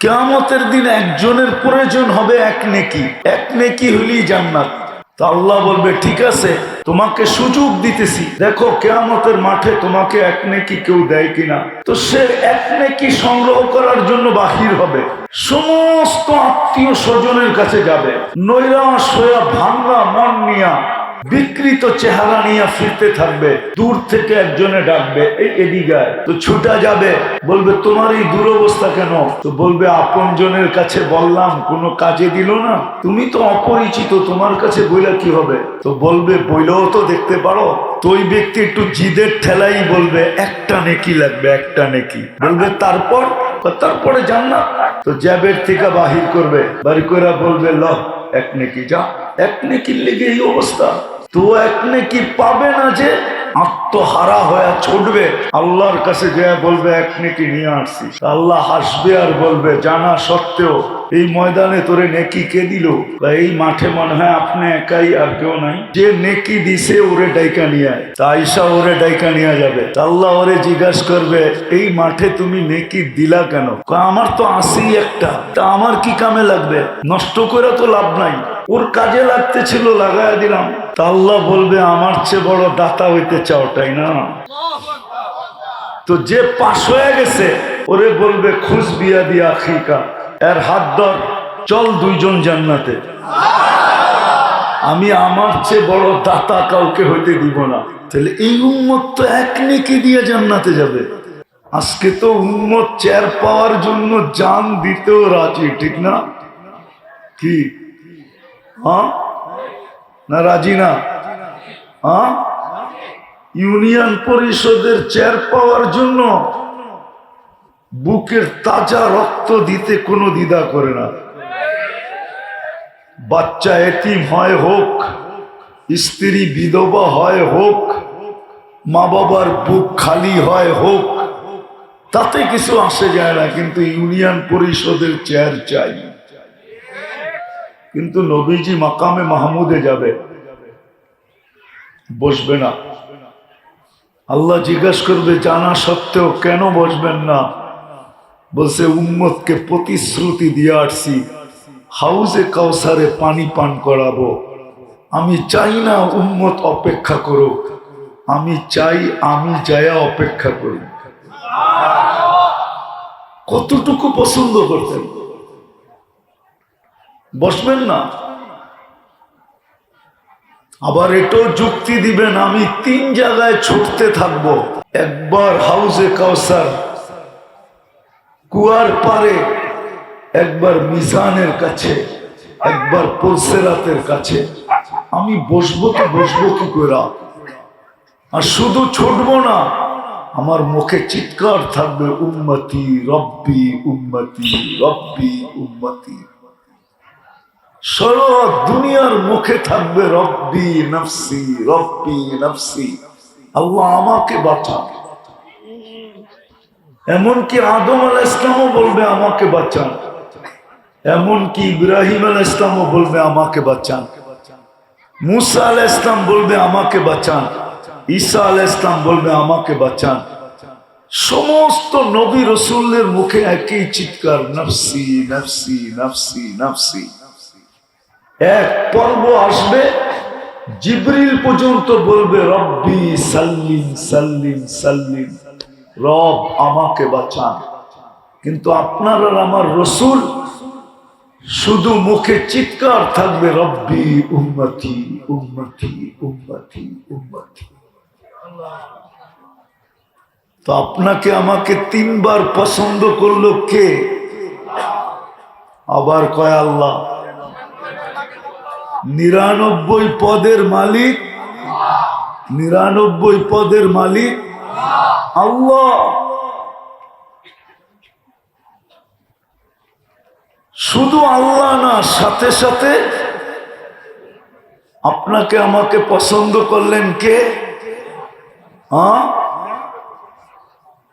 কেয়ামতের দিন একজনের প্রয়োজন হবে এক নেকি। এক নেকি হলেই জান্নাত। তো আল্লাহ বলবে, ঠিক আছে, তোমাকে সুযোগ দিতেছি। দেখো, কেয়ামতের মাঠে তোমাকে এক নেকি কেউ দেয় কিনা? তো সে এক নেকি সংগ্রহ করার জন্য বাহির হবে। সমস্ত আত্মীয় স্বজনের কাছে যাবে। নৈরা সোয়া ভাঙ্গা মন নিয়া বিকৃত চেহারা নিয়ে ফিরতে থাকবে, দূর থেকে একজনে ডাকবে, এই এদিকায় তো ছুটা যাবে, বলবে, তোমার এই দুরবস্থা কেন? তো বলবে, আপন জনের কাছে বললাম, কোনো কাজে দিল না। তুমি তো অপরিচিত, তোমার কাছে বইলা কি হবে? তো বলবে, বইলেও তো দেখতে পারো। তো ওই ব্যক্তি একটু জিদের ঠেলাই বলবে, একটা নেকি লাগবে, একটা নেকি। বলবে, তারপর? তারপরে জান্নাত। তো জ্যাবের থেকে বাহির করবে বাড়ি করে বলবে ল এক নেকি যা, এক নেকির লেগে এই অবস্থা। তো এক নেকি পাবে না যে, আত্মহারা হয়ে ছুটবে। আল্লাহর কাছে যে বলবে, এক নেকি নিয়ে আসছি আল্লাহ হাসবে আর বলবে, জানা সত্ত্বেও এই ময়দানে তোরে নেকি কে দিল? বা এই মাঠে মনে হয় আপনি একাই আর কেউ নাই। যে নেকি দিছে, ওরে ডাইকা নিয়ে আয়। ওরে ডাইকা নিয়ে যাবে। আল্লাহ ওরে জিজ্ঞাসা করবে, এই মাঠে তুমি নেকি দিলা কেন? আমার তো আসি একটা। তা আমার কি কামে লাগবে? নষ্ট করে তো লাভ নাই। ওর কাজে লাগতে ছিল, লাগায় দিলাম। তা আল্লাহ বলবে, আমার চেয়ে বড় দাতা হইতে চাও তাই না? তো যে পাশ হয়ে গেছে, ওরে বলবে খুশ বিয়া দিয়া খিকা এর হাত ধর, চল দুইজন জান্নাতে। আমি আমার চেয়ে বড় দাতা কাউকে হইতে দিব না। তাহলে এই উম্মত তো এক নেকি দিয়ে জান্নাতে যাবে। আজকে তো উম্মত চেয়ার পাওয়ার জন্য জান দিতেও রাজি, ঠিক না? কি? হ্যাঁ? না রাজি না? হ্যাঁ? ইউনিয়ন পরিষদের চেয়ার পাওয়ার জন্য বুকের তাজা রক্ত দিতে কোনো দ্বিধা করে না। বাচ্চা এতিম হয় হোক, স্ত্রী বিধবা হয় হোক মা বাবার বুক খালি হয় হোক, তাতে কিছু আসে যায় না, কিন্তু ইউনিয়ন পরিষদের চেয়ার চাই। কিন্তু নবীজি মাকামে মাহমুদে যাবে, বসবে না। আল্লাহ জিজ্ঞাসা করবে, জানা সত্ত্বেও কেন বসবেন না? বলছে, উম্মতকে প্রতিশ্রুতি দিয়ে আসছি। হাউজে কাউসারে পানি পান করাবো। আমি চাই না উম্মত অপেক্ষা করুক। আমি চাই আমি যায়া অপেক্ষা করি। কতটুকু পছন্দ করতেন? বসবেন না। আবার এটাও যুক্তি দিবেন, আমি তিন জায়গায় ছুটতে থাকব। একবার হাউজে কাউসার কুয়ার পারে একবার মিজানের কাছে, একবার পলসেরাতের কাছে। আমি বসবো তো বসবো কি করে? আর শুধু ছুটবো না, আমার মুখে চিৎকার থাকবে, উম্মতি রব্বি উম্মতি রব্বি, উম্মতি। সারা দুনিয়ার মুখে থাকবে, রব্বি নফসি রব্বি নফসি। আল্লাহ আমাকে বাঁচান। এমনকি আদম আল ইসলামও বলবে, আমাকে বাঁচান। এমনকি ইব্রাহিম আল ইসলামও বলবে, আমাকে বাঁচান। মুসা আল ইসলাম বলবে, আমাকে বাঁচান। ঈসা আল ইসলাম বলবে, আমাকে বাঁচান। সমস্ত নবী রসুলের মুখে একই চিৎকার, নফসি নফসি নফসি নফসি। এক পর্ব আসবে, জিব্রিল পর্যন্ত বলবে, রব্বি সাল্লিম সাল্লিম সাল্লিম। রব আমাকে বাঁচান। কিন্তু আপনার আর আমার রসুল শুধু মুখে চিৎকার থাকবে, রব্বি উম্মতি উম্মতি উম্মতি উম্মতি। তো আপনাকে আমাকে তিনবার পছন্দ করল কে? আবার কয় আল্লাহ, নিরানব্বই পদের মালিক, নিরানব্বই পদের মালিক আল্লাহ। শুধু আল্লাহ না, সাথে সাথে আপনাকে আমাকে পছন্দ করলেন কে? হ্যাঁ?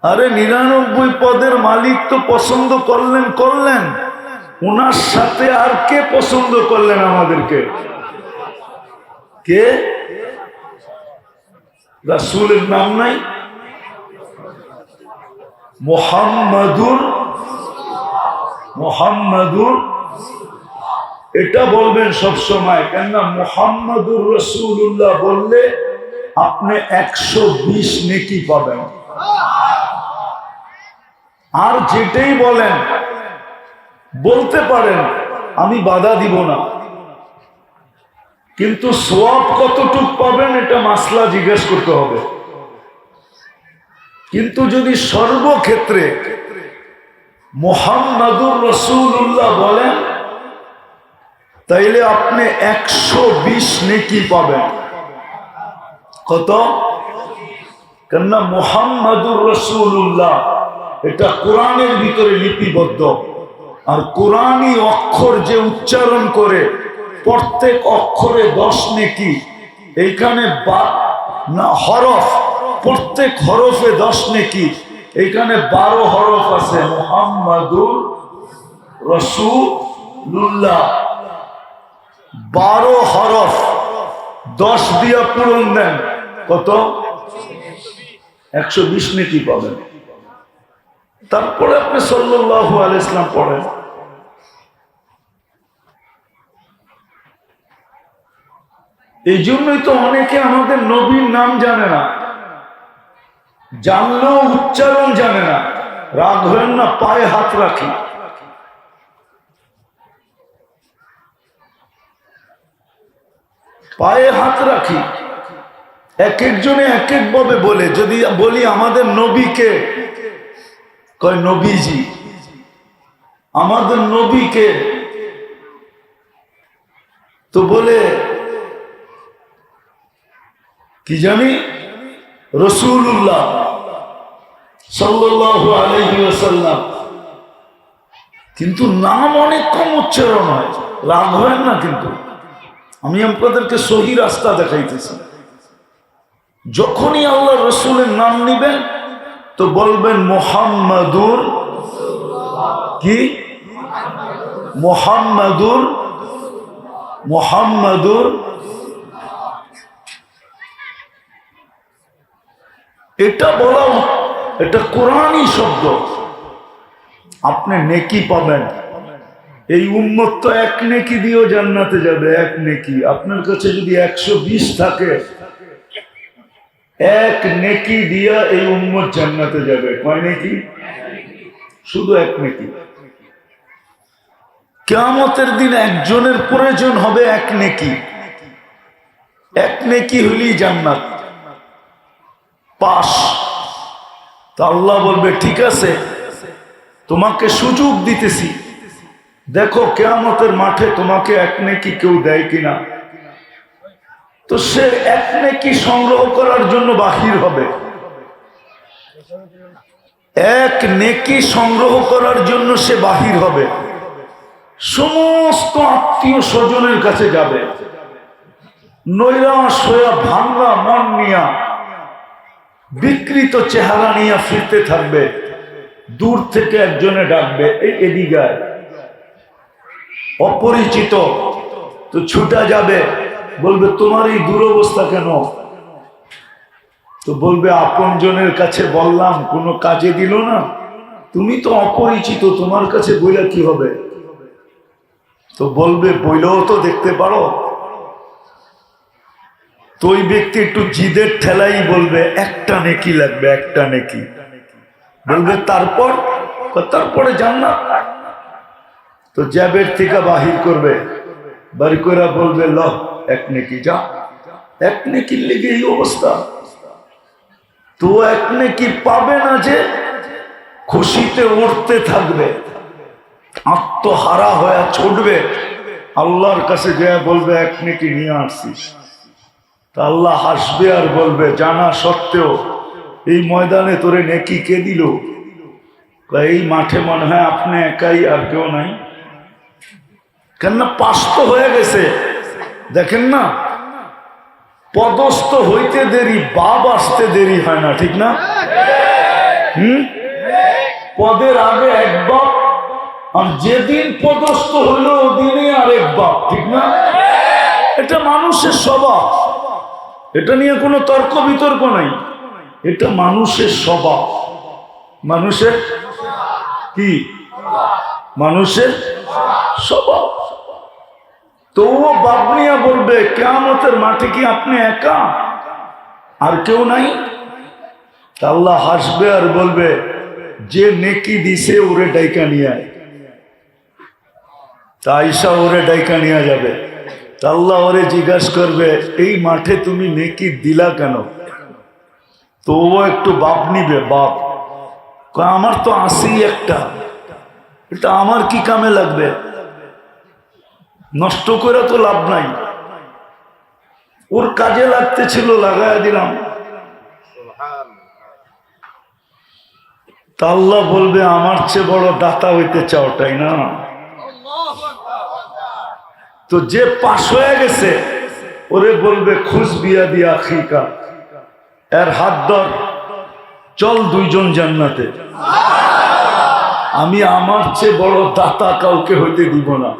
আরে নিরানব্বই পদের মালিক তো পছন্দ করলেন করলেন। ওনার সাথে আর কে পছন্দ করলেন আমাদেরকে? কে? রাসুলের নাম নাই? মোহাম্মদুর মোহাম্মদুর। এটা বলবেন সব সময়, কেননা মোহাম্মদুর রসুল্লাহ বললে আপনি একশো বিশ নেকি পাবেন। আর যেটাই বলেন, বলতে পারেন, আমি বাধা দিব না। কিন্তু সোয়াব কতটুক পাবেন, এটা মাসলা জিজ্ঞেস করতে হবে। কিন্তু যদি সর্বক্ষেত্রে মোহাম্মদুর রসুল্লাহ বলেন, তাইলে আপনি একশো বিশ নেকি পাবেন। কত? কেননা মোহাম্মদুর রসুল্লাহ এটা কোরআনের ভিতরে লিপিবদ্ধ। আর কোরআনই অক্ষর যে উচ্চারণ করে, প্রত্যেক অক্ষরে দশ নেকি। এইখানে বা না, হরফ প্রত্যেক হরফে দশ নেকি। এখানে বারো হরফ আছে, মোহাম্মদুর রসুল্লাহ বারো হরফ, দশ দিয়া পূরণ দেন, কত? একশো বিশ নেকি পাবেন। তারপরে আপনি সাল্লাল্লাহু আলাইহি ইসলাম পড়েন। এই জন্যই তো অনেকে আমাদের নবীর নাম জানে না। জানলেও উচ্চারণ জানে না। রাগ হবেন না পায়ে হাত রাখি। পায়ে হাত রাখি। এক একজনে এক এক ভাবে বলে, যদি বলি আমাদের নবীকে কয়, নবীজি। আমাদের নবীকে তো বলে, কি জানি? রসুল্লাহ কিন্তু নাম অনেক কম উচ্চারণ হয়, রাগ হয় না কিন্তু। আমি আপনাদেরকে সহি রাস্তা দেখাইতেছি। যখনই আল্লাহ রসুলের নাম নিবেন, তো বলবেন মোহাম্মদুর কি? মোহাম্মদুর মোহাম্মদুর। এটা বলা এটা কোরআনই শব্দ। আপনি নেকি পাবেন। এই উম্মত তো এক নেকি দিয়েও জান্নাতে যাবে, এক নেকি। আপনার কাছে যদি একশো বিশ থাকে, এক নেকি দিয়া এই উম্মত জান্নাতে যাবে। কয় নেকি? শুধু এক নেকি। কেয়ামতের দিন একজনের প্রয়োজন হবে এক নেকি। এক নেকি হলেই জান্নাত। পাশ। তো আল্লাহ বলবে, ঠিক আছে, তোমাকে সুযোগ দিতেছি। দেখো, কেয়ামতের মাঠে তোমাকে এক নেকি কেউ দেয় কিনা? তো সে এক নেকি সংগ্রহ করার জন্য বাহির হবে। এক নেকি সংগ্রহ করার জন্য সে বাহির হবে। সমস্ত আত্মীয় স্বজনের কাছে যাবে। নৈরাশ হইয়া ভাঙ্গা মন নিয়া বিকৃত চেহারা নিয়ে ফিরতে থাকবে। দূর থেকে একজনে ডাকবে, এই এদিগায় অপরিচিত তো ছুটা যাবে, বলবে, তোমার এই দুরবস্থা কেন? তো বলবে, আপনজনের কাছে বললাম, কোনো কাজে দিল না। তুমি তো অপরিচিত, তোমার কাছে বইলা কি হবে? তো বলবে, বইলেও তো দেখতে পারো তো ওই ব্যক্তি একটু জিদের ঠেলাই বলবে, একটা নেকি লাগবে, একটা নেকি। বলবে, তারপর? তারপরে জান্নাত। তো জ্যাবের থেকে বাহির করবে বাড়ি করে বলবে, ল, এক নেকি যা। এক নেকির লেগে এই অবস্থা। তো এক নেকি পাবে না যে, খুশিতে উঠতে থাকবে, আত্মহারা হয়ে ছুটবে। আল্লাহর কাছে যে বলবে, এক নেকি নিয়ে আসছিস তা আল্লাহ হাসবে আর বলবে, জানা সত্ত্বেও এই ময়দানে তোরে নেকি কে দিল? এই মাঠে মনে হয় আপনি একাই আর কেউ নাই। কেননা পাস্ত হয়ে গেছে। দেখেন না, পদস্থ হইতে দেরি, বাপ আসতে দেরি হয় না, ঠিক না? হুম? পদের আগে এক বাপ, আর যেদিন পদস্থ হইল ওদিনই আরেক বাপ, ঠিক না? এটা মানুষের স্বভাব। এটা নিয়ে কোনো তর্ক বিতর্ক নাই। এটা মানুষের স্বভাব। মানুষের কি? মানুষের স্বভাব। তবুও বাবনিয়া বলবে, কেয়ামতের মাঠে কি আপনি একা? আর কেউ নাই? আল্লাহ হাসবে আর বলবে, যে নেকি দিছে ওরে ডাইকা নিয়ে আয়। তা আইসা ওরে ডাইকা নিয়ে যাবে। আল্লাহ ওরে জিজ্ঞাসা করবে, এই মাঠে তুমি নেকি দিলা কেন? তো ও একটু বাপ নিবে, বাপ। আমার তো আসি একটা। এটা আমার কি কামে লাগবে? নষ্ট করে তো লাভ নাই। ওর কাজে লাগতে ছিল লাগাই দিলাম। তা আল্লাহ বলবে, আমার চেয়ে বড় দাতা হইতে চাও, তাই না? তো যে পাশ হয়ে গেছে, ওরে বলবে, খুশ বিয়া দিয়া খিকা এর হাত ধর। চল দুইজন জান্নাতে। আমি আমার চেয়ে বড় দাতা কাউকে হইতে দিব না।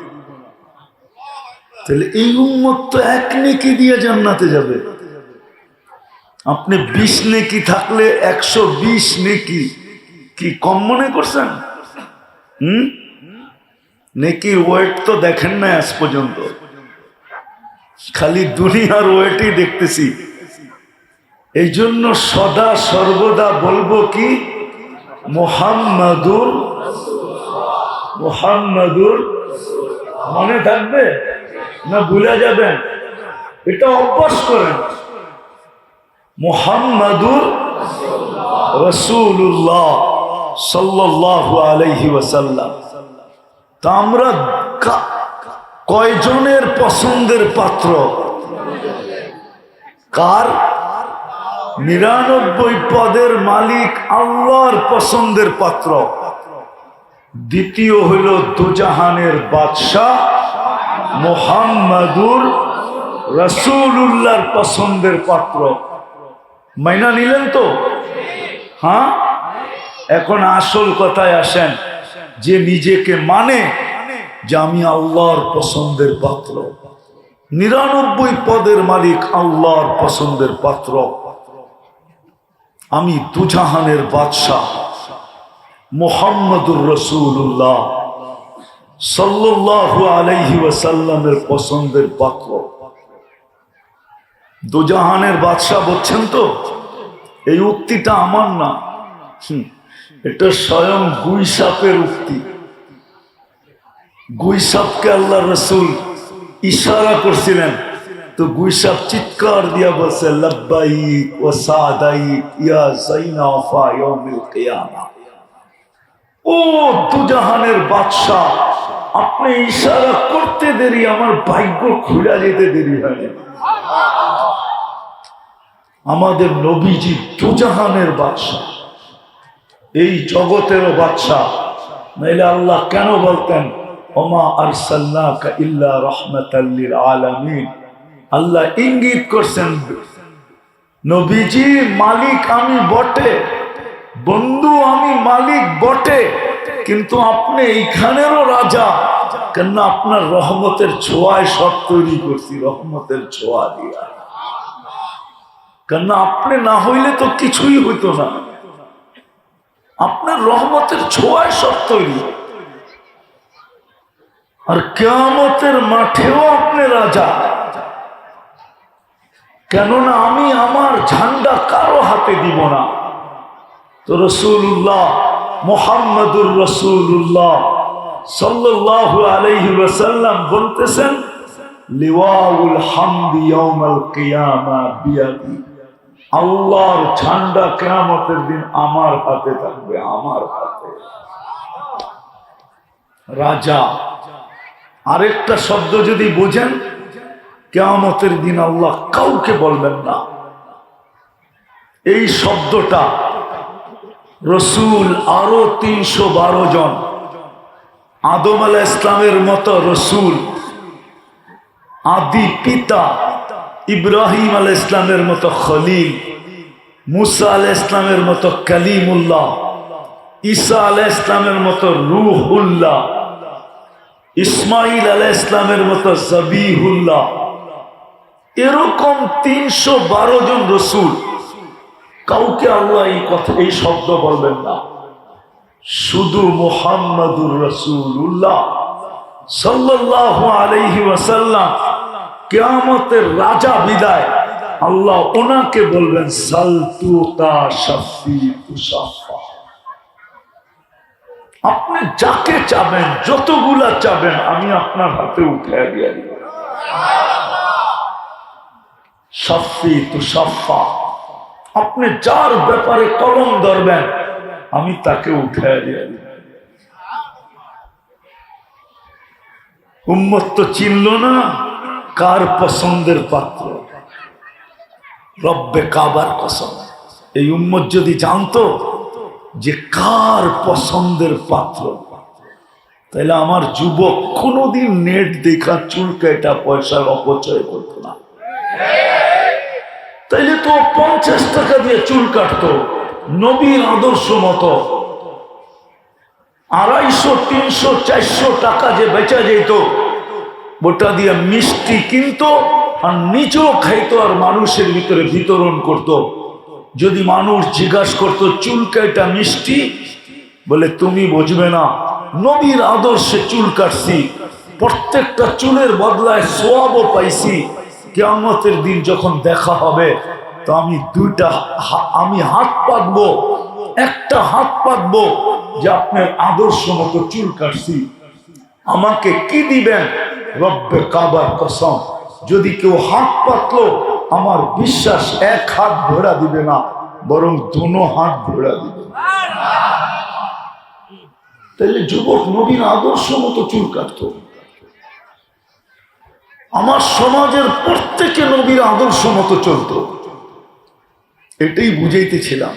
তাহলে এই উম্মত তো এক নেকি দিয়ে জান্নাতে যাবে। আপনি বিশ নেকি থাকলে একশো বিশ নেকি কি কম মনে করছেন? হুম? নেকির ওয়েট তো দেখেন না আজ পর্যন্ত। খালি দুনিয়ার ওয়েটই দেখতেছি। এই জন্য সদা সর্বদা বলব কি? মোহাম্মদুর মোহাম্মদুর মনে থাকবে না ভুলে যাবেন? এটা অভ্যাস করেন। মোহাম্মদুর রসুল্লাহ সাল্লাহ আলহি ওয়াসাল্লাম। তা আমরা কয়জনের পছন্দের পাত্র? কার? নিরানব্বই পদের মালিক আল্লাহর পছন্দের পাত্র। দ্বিতীয় হইল দুজাহানের বাদশাহ মোহাম্মদুর রসুল্লাহর পছন্দের পাত্র। মাইনা নিলেন তো? হ্যাঁ? এখন আসল কথায় আসেন। যে নিজেকে মানে যে আমি আল্লাহর পছন্দের পাত্র। নিরানব্বই পদের মালিক আল্লাহর পছন্দের পাত্র। আমি দুজাহানের বাদশাহ মোহাম্মদুর রসুল্লাহ সাল্লাল্লাহু আলাইহি ওয়াসাল্লামের পছন্দের পাত্র। দুজাহানের বাদশাহ বলছেন তো এই উক্তিটা আমার না। হুম, এটা স্বয়ং গুই সাপের উক্তি। গুই সাপকে আল্লাহ রসুল ইশারা করছিলেন। তো গুই সাপ চিৎকার দিয়া বলছে, লব্বাইক ও সাদাইক ইয়া জাইনা ওফা ইয়াউমিল কিয়ামা। ও দুজাহানের বাদশাহ, আপনি ইশারা করতে দেরি, আমার ভাগ্য খুলে যেতে দেরি হয় আমাদের নবীজি দুজাহানের বাদশাহ। এই জগতেরও বাচ্চা নাইলে আল্লাহ কেন বলতেন, ওমা আরসাল্লাকা ইল্লা রহমাতাল্লিল আলামিন আল্লাহ ইঙ্গিত করছেন নবীজি মালিক আমি বটে, বন্ধু আমি মালিক বটে, কিন্তু আপনি এইখানেরও রাজা। কেন আপনার রহমতের ছোঁয়ায় সব তৈরি করছি, রহমতের ছোঁয়া দিয়া। কেন আপনি না হইলে তো কিছুই হইতো না। আপনার রহমতের ছোঁয়ায় সব তৈরি। আর কেয়ামতের মাঠেও আপনি রাজা। কেননা আমি আমার ঝান্ডা কারও হাতে দিব না। তো রসুল্লাহ, মোহাম্মদুর রসুল্লাহ সাল্লাহ আলাইহি ওয়াসাল্লাম বলতেছেন, লিওয়াউল হামদি ইয়াউমাল কিয়ামা বিয়াদি। আল্লাহর ঝান্ডা কেয়ামতের দিন আমার হাতে থাকবে, আমার হাতে। রাজা, আরেকটা শব্দ যদি বোঝেন, কেয়ামতের দিন আল্লাহ কাউকে বলবেন না। এই শব্দটা রসুল আরও তিনশো বারো জন, আদম আলা ইসলামের মতো রসুল, আদি পিতা ইব্রাহিম আল ইসলামের মতো খলিল, মুসা আল ইসলামের মতো কালিমুল্লাহ, ঈসা আল ইসলামের মতো রুহুল্লাহ ইসমাইল আল ইসলামের মতো জবিহুল্লাহ। এরকম তিনশো বারো জন রসুল, কাউকে আল্লাহ এই কথা, এই শব্দ বলবেন না। শুধু মোহাম্মদুর রসুল্লাহ সাল্লাহ আলহি ওয়াসাল্লাম। কেয়ামতের রাজা বিদায়। আল্লাহ ওনাকে বলবেন সালতুতা শাফি আপনি যাকে চাবেন, যতগুলা চাবেন, আমি আপনার হাতে উঠে দিয়ে দিব। সাফি তুষাফা আপনি যার ব্যাপারে কলম ধরবেন, আমি তাকে উঠে দিয়ে উম্মত তো চিনল না। কার পছন্দের পাত্র? রব্বে কাবার কসম। এই উম্মত যদি জানতো যে কার পছন্দের পাত্র, তাহলে আমার যুবক কোনোদিন নেট দেখা চুলকে এটা পয়সার অপচয় করতো না। তাইলে তো পঞ্চাশ টাকা দিয়ে চুল কাটতো, নবীর আদর্শ মতো। আড়াইশো, তিনশো, চারশো টাকা যে বেচা যেত ওটা দিয়ে মিষ্টি কিনতো আর নিজেও খাইতো আর মানুষের ভিতরে বিতরণ করত। যদি মানুষ জিজ্ঞাসা করতো চুলকাইটা মিষ্টি? বলে, তুমি বুঝবে না। নবীর আদর্শে চুল কাটছি। প্রত্যেকটা চুলের বদলায় সোয়াবও পাইছি। কেমতের দিন যখন দেখা হবে, তো আমি দুইটা আমি হাত পাতবো, একটা হাত পাতবো যে আপনার আদর্শ মতো চুল কাটছি। আমাকে কি দিবেন? রব্বে কাবার কসম, যদি কেউ হাত পাতলো, আমার বিশ্বাস এক হাত ঘোড়া দিবে না, বরং দোনো হাত ঘোড়া দিবে। তাহলে যুবক নবীন আদর্শ মতো চুল কাটতো। আমার সমাজের প্রত্যেকে নবীর আদর্শ মতো চলতো। এটাই বুঝাইতেছিলাম।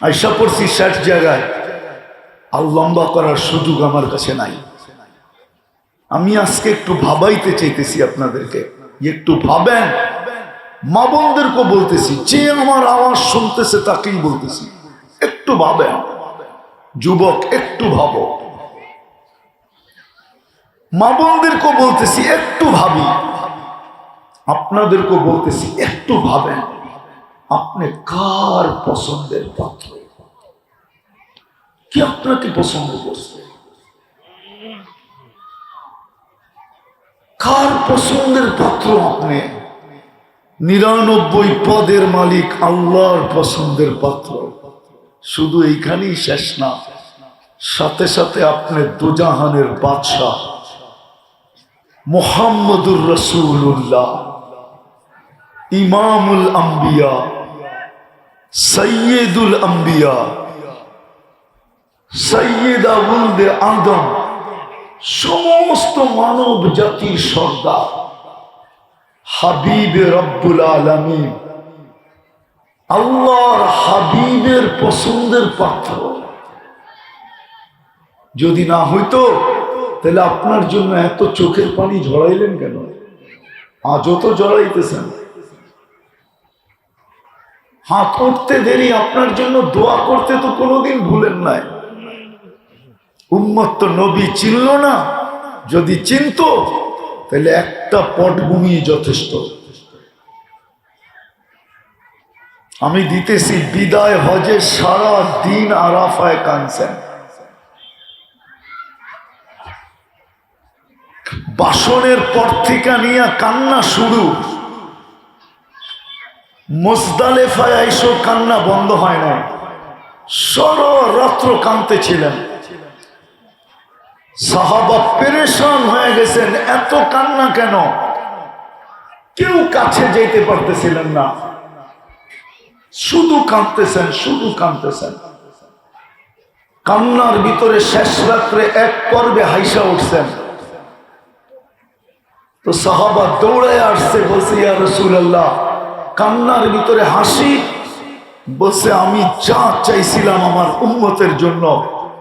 আইসা পড়ছি ষাট জায়গায়। আর লম্বা করার সুযোগ আমার কাছে নাই। আমি আজকে একটু ভাবাইতে চাইতেছি আপনাদেরকে। একটু ভাবেন। মা বোনদেরকে বলতেছি, যে আমার আওয়াজ শুনতেছে তাকেই বলতেছি। একটু ভাবেন। যুবক, একটু ভাবো। মা বোনদেরকে বলতেছি, একটু ভাবি। আপনাদেরকে বলতেছি, একটু ভাবেন। আপনি কার পছন্দের পাত্র? কি আপনাকে পছন্দ করছে? কার পছন্দের পাত্র আপনি? নিরানব্বই পদের মালিক আল্লাহর পছন্দের পাত্র। শুধু এইখানেই শেষ না, সাথে সাথে আপনি দুজাহানের বাদশাহ। মোহাম্মদুর রসুল্লাহ ইমামুল আম্বিয়া সৈয়দুল আম্বিয়া সৈয়দ আবুল দে আদম। সমস্ত মানব জাতির সর্দার। হাবিবে রব্বুল আলমী আল্লাহর হাবিবের পছন্দের পাত্র। যদি না হইতো, তাহলে আপনার জন্য এত চোখের পানি ঝরাইলেন কেন? আজও তো জড়াইতেছেন হাত উঠতে দেরি, আপনার জন্য দোয়া করতে তো কোনোদিন ভুলেন নাই। উম্মত তো নবী চিনল না। যদি চিনতো, তাহলে একটা পটভূমি যথেষ্ট। আমি দিতেছি বিদায় হজে সারা দিন আরাফায় কানছেন। বাসনের পর থেকে নিয়ে কান্না শুরু। মোজদালেফায় আইসো কান্না বন্ধ হয় না সররাত্র কানতে ছিলেন সাহাবা পেরেশান হয়ে গেছেন। এত কান্না কেন? কেউ কাছে যেতে পারতেছিলেন না। শুধু কাঁদতেছেন শুধু কাঁদতেছেন। কান্নার ভিতরে শেষ রাত্রে এক পর্বে হাইসা উঠছেন। তো সাহাবা দৌড়ে আসছে, বলছে, ইয়া রসুল্লাহ কান্নার ভিতরে হাসি, বলছে, আমি যা চাইছিলাম আমার উন্মতের জন্য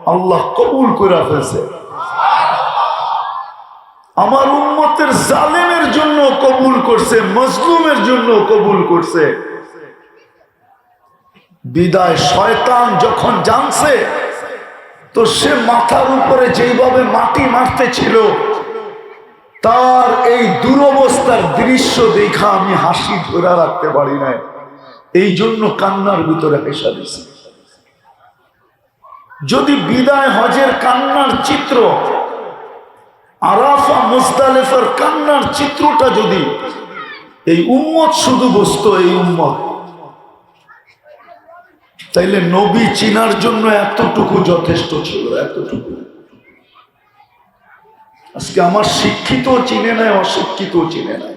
আল্লাহ কবুল করে ফেলছে। আমার উন্মতের জালেমের জন্য কবুল করছে, মজলুমের জন্য কবুল করছে। বিদায় শয়তান যখন জানছে, তো সে মাথার উপরে যেইভাবে মাটি মারতে ছিল, তার এই দুরবস্থার দৃশ্য দেখা আমি হাসি ধরে রাখতে পারি না এই জন্য কান্নার ভিতরে পেশা দিছি যদি বিদায় হজের কান্নার চিত্র আরাফা মুস্তালেফার কান্নার চিত্রটা যদি এই উম্মত শুধু বসত এই উম্মত। তাইলে নবী চিনার জন্য এতটুকু যথেষ্ট ছিল, এতটুকু। আজকে আমার শিক্ষিত চিনে নাই অশিক্ষিত চিনে নাই।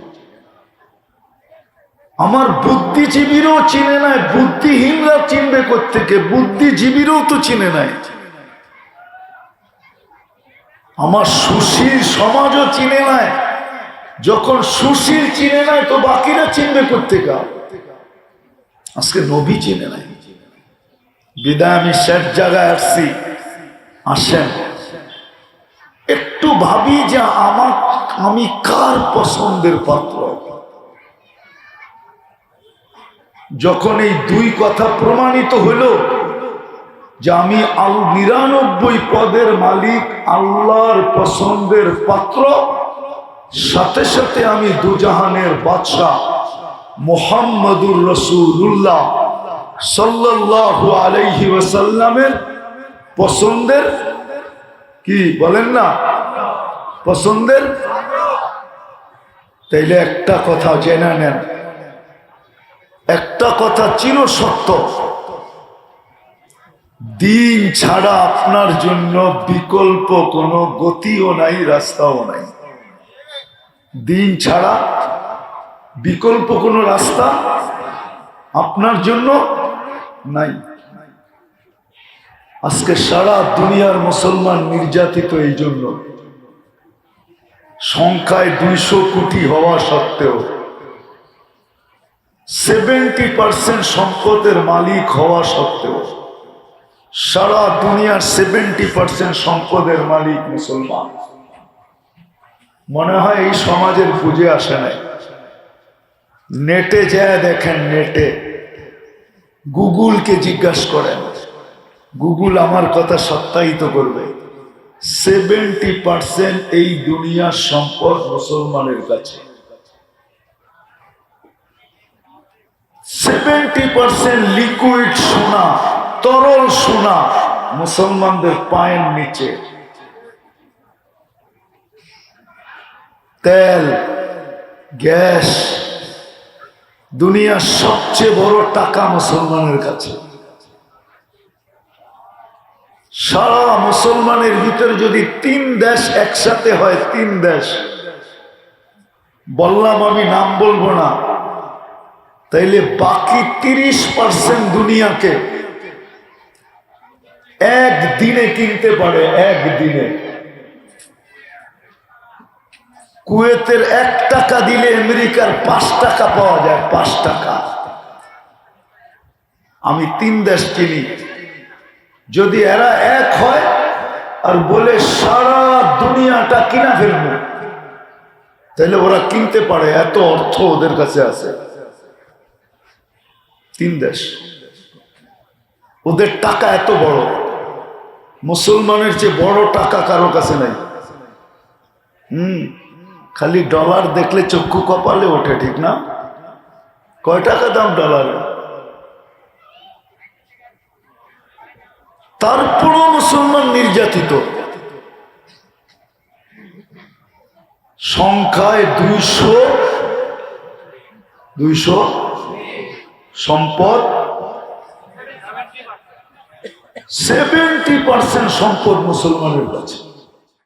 আমার বুদ্ধিজীবীরও চিনে নাই, বুদ্ধিহীনরা চিনবে থেকে বুদ্ধিজীবীরও তো চিনে নাই। আমার সুশীল সমাজও চিনে নাই যখন সুশীল চিনে নাই তো বাকিরা চিনবে কোথেকে আজকে নবী চিনে নাই বিদায় আমি শেষ জায়গায় আসছি। আসেন। একটু ভাবি যে আমার, আমি কার পছন্দের পাত্র? যখন এই দুই কথা প্রমাণিত হলো যে আমি আল নিরানব্বই পদের মালিক, আল্লাহর পছন্দের পাত্র। সাথে সাথে আমি দুজাহানের বাদশাহ মোহাম্মদুর রসুল্লাহ সাল্লাল্লাহু আলাইহি ওয়াসাল্লামের পছন্দের কি বলেন না? পছন্দের? তাইলে একটা কথা জেনে নেন। একটা কথা চির সত্য। দিন ছাড়া আপনার জন্য বিকল্প কোনো গতিও নাই, রাস্তাও নাই। দিন ছাড়া বিকল্প কোনো রাস্তা আপনার জন্য নাই। আজকে সারা দুনিয়ার মুসলমান নির্যাতিত এই জন্য সংখ্যায় দুইশো কোটি হওয়া সত্ত্বেও সেভেন্টি পার্সেন্ট সম্পদের মালিক হওয়া সত্ত্বেও সারা দুনিয়ার সেভেন্টি পার্সেন্ট সম্পদের মালিক মুসলমান। মনে হয় এই সমাজের বুঝে আসে নাই। নেটে যায় দেখেন নেটে। গুগলকে জিজ্ঞাসা করেন, গুগল আমার কথা সত্যায়িত করবে। সেভেন্টি পার্সেন্ট এই দুনিয়ার সম্পদ মুসলমানের কাছে। সেভেন্টি পার্সেন্ট লিকুইড সোনা। তরল সোনা মুসলমানদের পায়ের নিচে। তেল, গ্যাস দুনিয়ার সবচেয়ে বড় টাকা মুসলমানের কাছে। সারা মুসলমানের ভিতরে যদি তিন দেশ একসাথে হয়, তিন দেশ। বললাম আমি নাম বলব না। তাইলে বাকি তিরিশ পার্সেন্ট দুনিয়াকে একদিনে কিনতে পারে, একদিনে। কুয়েতের এক টাকা দিলে আমেরিকার পাঁচ টাকা পাওয়া যায়, পাঁচ টাকা। আমি তিন দেশ কিনি। যদি এরা এক হয়, আর বলে সারা দুনিয়াটা কিনা ফেলব, তাহলে ওরা কিনতে পারে, এত অর্থ ওদের কাছে আছে। তিন দেশ। ওদের টাকা এত বড়। মুসলমানের চেয়ে বড় টাকা কারও কাছে নাই। হুম, খালি ডলার দেখলে চক্ষু কপালে ওঠে, ঠিক না? কয় টাকা দাম ডলারে? তারপরও মুসলমান নির্যাতিত। সংখ্যায় দুইশো দুইশো সম্পদ সেভেন্টি পার্সেন্ট সম্পদ মুসলমানের কাছে।